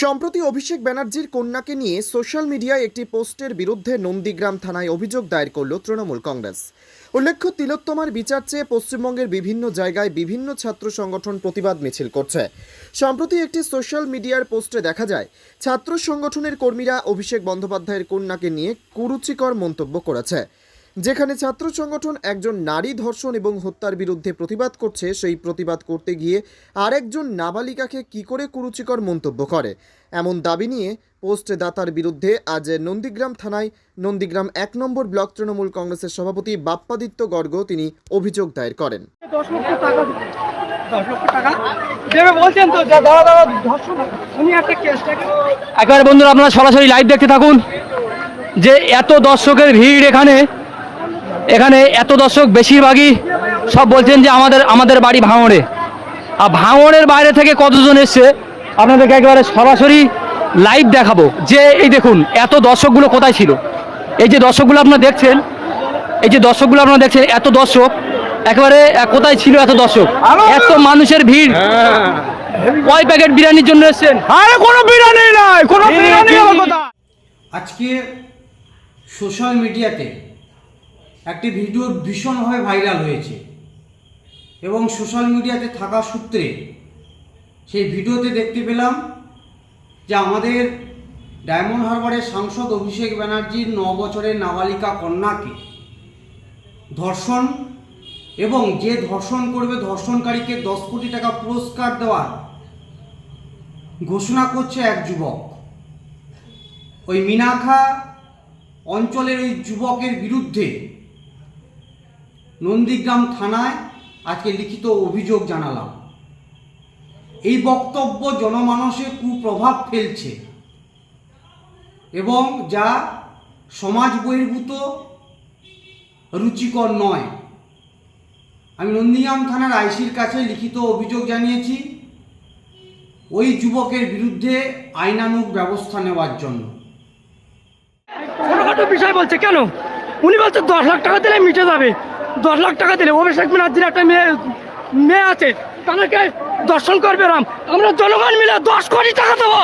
সম্প্রতি অভিষেক ব্যানার্জির কন্যাকে নিয়ে সোশ্যাল মিডিয়ায় একটি পোস্টের বিরুদ্ধে নন্দীগ্রাম থানায় অভিযোগ দায়ের করল তৃণমূল কংগ্রেস। উল্লেখ্য, তিলোত্তমার বিচার চেয়ে পশ্চিমবঙ্গের বিভিন্ন জায়গায় বিভিন্ন ছাত্র সংগঠন প্রতিবাদ মিছিল করছে। সম্প্রতি একটি সোশ্যাল মিডিয়ার পোস্টে দেখা যায়, ছাত্র সংগঠনের কর্মীরা অভিষেক বন্দ্যোপাধ্যায়ের কন্যাকে নিয়ে কুরুচিকর মন্তব্য করেছে। যেখানে ছাত্র সংগঠন একজন নারী ধর্ষণ এবং হত্যার বিরুদ্ধে প্রতিবাদ করছে সেই প্রতিবাদ করতে গিয়ে আরেকজন নাবালিকাকে কি করে কুরুচিকর মন্তব্য করে? এমন দাবি নিয়ে পোস্ট দাতার বিরুদ্ধে আজ নন্দীগ্রাম থানায় নন্দীগ্রাম এক নম্বর ব্লক তৃণমূল কংগ্রেসের সভাপতি বাপ্পাদিত্য গর্গ তিনি অভিযোগ দায়ের করেন। দশ লক্ষ টাকা দিবে। দশ লক্ষ টাকা দেবে বলছেন তো যা দাঁড়া দাঁড়া ধর্ষণ। উনি একটা কেসটাকে একেবারে বন্ধুরা আপনারা সরাসরি লাইভ দেখতে থাকুন। যে এত দর্শকের ভিড় এখানে এখানে এত দর্শক বেশিরভাগই সব বলছেন যে আমাদের আমাদের বাড়ি ভাঙড়ে। আর ভাঙড়ের বাইরে থেকে কতজন এসছে আপনাদেরকে একেবারে সরাসরি লাইভ দেখাবো। যে এই দেখুন এত দর্শকগুলো কোথায় ছিল? এই যে দর্শকগুলো আপনারা দেখছেন এই যে দর্শকগুলো আপনারা দেখছেন এত দর্শক একেবারে কোথায় ছিল এত দর্শক? এত মানুষের ভিড়। কয় প্যাকেট বিরিয়ানির জন্য এসছেন? আরে কোনো বিরিয়ানি নাই কোনো বিরিয়ানি আজকে সোশ্যাল মিডিয়াতে একটি ভিডিও ভীষণভাবে ভাইরাল হয়েছে। এবং সোশ্যাল মিডিয়াতে থাকা সূত্রে সেই ভিডিওতে দেখতে পেলাম যে আমাদের ডায়মন্ড হারবারের সাংসদ অভিষেক ব্যানার্জির ন বছরের নাবালিকা কন্যাকে ধর্ষণ এবং যে ধর্ষণ করবে ধর্ষণকারীকে দশ কোটি টাকা পুরস্কার দেওয়ার ঘোষণা করছে এক যুবক। ওই মিনাখা অঞ্চলের ওই যুবকের বিরুদ্ধে নন্দীগ্রাম থানায় আজকে লিখিত অভিযোগ জানালাম। এই বক্তব্য জনমানসে কুপ্রভাব ফেলছে এবং যা সমাজ বহির্ভূত রুচিকর নয়। আমি নন্দীগ্রাম থানার আইসির কাছে লিখিত অভিযোগ জানিয়েছি, ওই যুবকের বিরুদ্ধে আইনানুগ ব্যবস্থা নেওয়ার জন্য। বিষয় বলছে কেন? উনি বলছে দশ লাখ টাকা দিলে মিটে যাবে। দশ লাখ টাকা দিলে অভিষেক ব্যানার্জির একটা মেয়ে মেয়ে আছে তাদেরকে দর্শন করবে রাম। আমরা জনগণ মিলে দশ কোটি টাকা দেবো।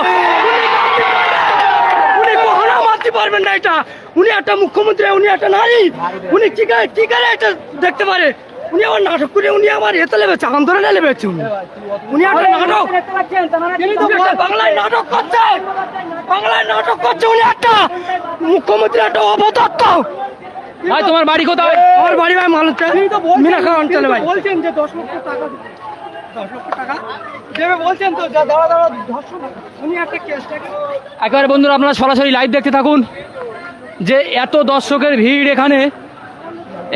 উনি কখনো মানতে পারবেন না এটা। উনি একটা মুখ্যমন্ত্রী উনি একটা নারী। উনি কি করে কি করে এটা দেখতে পারে? উনি আমার নাটক করে উনি আমার এতে লেবেছে আন্দোলনে লেবেছে উনি। উনি একটা নাটক একটা বাংলায় নাটক করছে। বাংলায় নাটক করছে উনি একটা। মুখ্যমন্ত্রী একটা অবদত্ত। ভাই তোমার বাড়ি কোথায়? আমার বাড়ি ভাই মানুষটা মিনাখা অঞ্চলে ভাই। বলছেন যে দশ লক্ষ টাকা একেবারে বন্ধুরা আপনারা সরাসরি লাইভ দেখতে থাকুন। যে এত দর্শকের ভিড় এখানে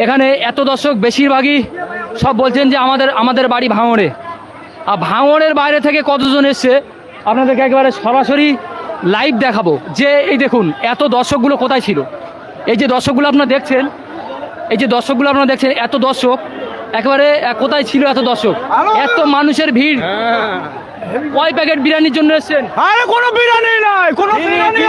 এখানে এত দর্শক বেশিরভাগই সব বলছেন যে আমাদের আমাদের বাড়ি ভাঙড়ে। আর ভাঙড়ের বাইরে থেকে কতজন এসছে আপনাদেরকে একেবারে সরাসরি লাইভ দেখাবো। যে এই দেখুন এত দর্শকগুলো কোথায় ছিল? এই যে দর্শকগুলো আপনারা দেখছেন এই যে দর্শকগুলো আপনারা দেখছেন এত দর্শক একেবারে কোথায় ছিল এত দর্শক? এত মানুষের ভিড়। কয় প্যাকেট বিরিয়ানির জন্য এসছেন? আরে কোনো বিরিয়ানি নাই কোনো বিরিয়ানি